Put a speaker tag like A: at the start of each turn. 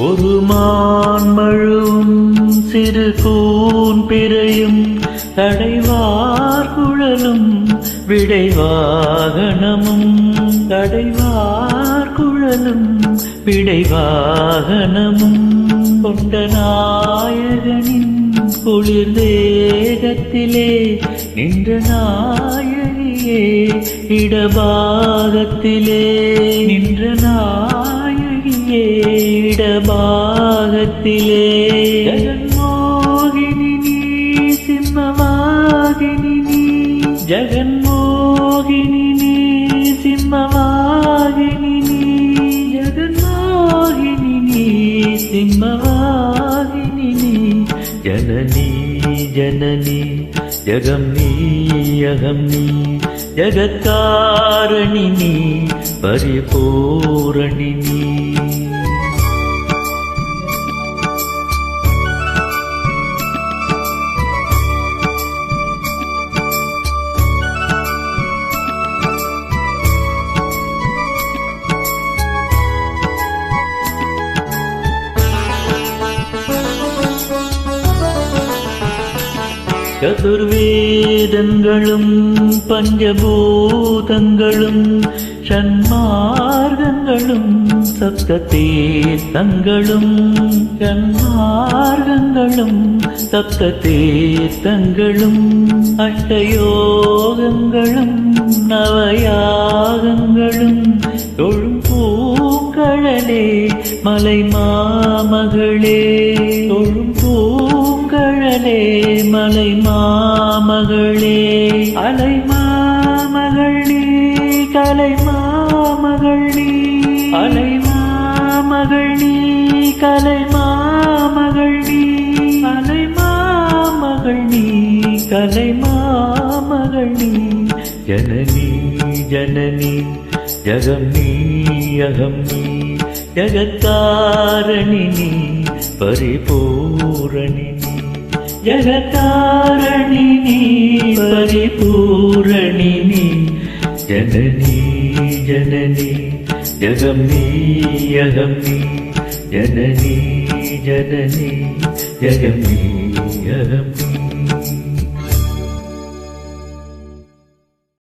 A: ஒரு மான்மழும் சிறு கூன் பிறையும் தடைவார் குழலும் விடைவாகனமும் தடைவார் குழலும் விடைவாகனமும். கொண்ட நாயகனின் குளிர் தேகத்திலே நின்ற நாயகியே இடபாகத்திலே நின்ற நாய இடபாகத்திலே ஜெகன்மோகினி நீ சிம்மவாகினி நீ. ஜெகன்மோகினி நீ சிம்மவாகினி நீ. ஜெகன்மோகினி நீ சிம்மவாகினி நீ. ஜனனி ஜனனி ஜகம் நீ அகம் நீ. ஜகத்காரணி நீ. பரிபூரணி நீ சதுர்வேதங்களும் பஞ்சபூதங்களும் சன்மார்க்கங்களும் சப்த தீர்த்தங்களும் சன்மார்க்கங்களும் சப்த தீர்த்தங்களும் அஷ்டயோகங்களும் மாமகளே மாமகளே அலை மாமகள் நீ கலை மாமகள் நீ அலை மாமகள் நீ கலை மாமகள் நீ அலை மாமகள் நீ கலை மாமகள் நீ ஜனனி ஜனனி ஜகம் நீ அகம் நீ. ஜகத்காரணி நீ பரிபூரணி நீ. ஜகத்காரணி நீ பரிபூரணி நீ ஜனனி ஜனனி ஜகம் நீ அகம் நீ